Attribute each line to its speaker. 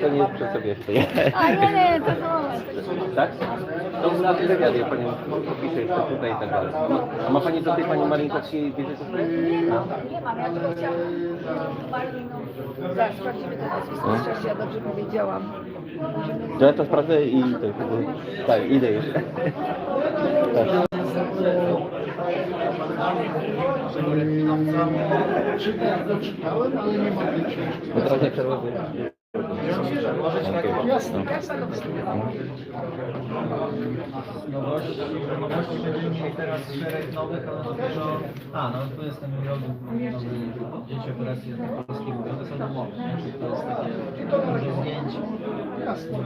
Speaker 1: To nie jest przy sobie jeszcze.
Speaker 2: A nie, nie, to są...
Speaker 1: Tak? To na wywiadzie pani popisze jeszcze tutaj i tak dalej. A ma pani do tej pani Marinka ci?
Speaker 2: Nie mam, nie mam, ja tylko chciałam... Zaraz sprawdzimy to nazwisko szczęścia, ja dobrze powiedziałam.
Speaker 1: Ja to sprawdzę i tak, idę już. Tak.
Speaker 3: Czytałem, ale nie mogę książki.
Speaker 1: No teraz.
Speaker 3: Jasne.
Speaker 4: Nowości, nowości będziemy mieli teraz szereg nowych, ale dopiero... A, no 20 milionów nowy zdjęcie operacji polskiego, to są umowy, nie? Czyli to jest takie duże zdjęcie.
Speaker 3: Jasne.